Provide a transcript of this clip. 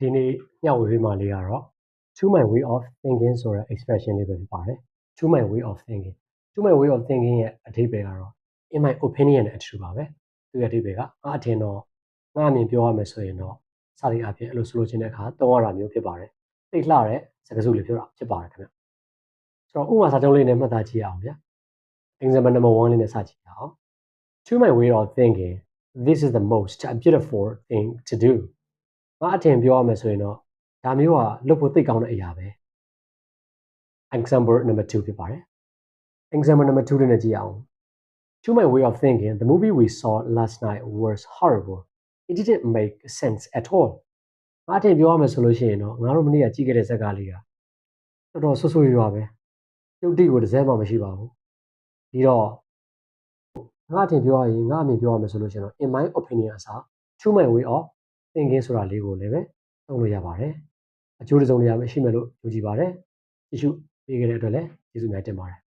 ဒီနေ့ညဝေပေးမှလေးကတော့ to my way of thinking ဆိုတဲ့ expression လေးပဲဖြစ်ပါတယ် to my way of thinking to my way of thinking ရဲ့အဓိပ္ပာယ်ကတော့ in my opinion နဲ့အတူတူပါပဲသူရဲ့အဓိပ္ပာယ်ကငါအထင်တော့ငါအမြင်ပြောရမယ်ဆိုရင်တော့စာရီအဖြစ်အဲ့လိုဆိုလိုချင်တဲ့အခါသုံးရတာမျိုးဖြစ်ပါတယ်သိလှတဲ့စကားစုလေးပြောတာဖြစ်ပါတယ်ခင်ဗျဆိုတော့ဥပမာစာချုပ်လေးနဲ့မှတ်သားကြည့်အောင်ဗျာ example number 1လေးနဲ့စကြည့်အောင် to my way of thinking this is the most beautiful thing to do ငါအထင်ပြောရမယ်ဆိုရင်တော့ဒါမျိုးကလုပ်ဖို့သိကောင်းတဲ့အရာပဲ example number 2ဖြစ်ပါတယ် example number 2လေးနဲ့ကြည့်အောင် to my way of thinking the movie we saw last night was horrible it didn't make sense at all ငါအထင်ပြောရမယ်ဆိုလို့ရှိရင်တော့ငါတို့မနေ့ကကြည့်ခဲ့တဲ့ဇာတ်ကားလေးကတော်တော်ဆွဆွရွားပဲပြုတ်တိကိုတစ်စဲမှမရှိပါဘူးဒီတော့ငါအထင်ပြောရရင်ငါအမြင်ပြောရမယ်ဆိုလို့ရှိရင်တော့ in my opinion အစား to my way of thinking ဆိုတာလေးကိုလည်းပဲသုံးလို့ရပါတယ်အကျိုးတစ်စုံတစ်ရာပဲရှိမယ်လို့ယုံကြည်ပါတယ်ကြည့်ရှုပေးခဲ့တဲ့အတွက်လည်းကျေးဇူးများတင်ပါတယ်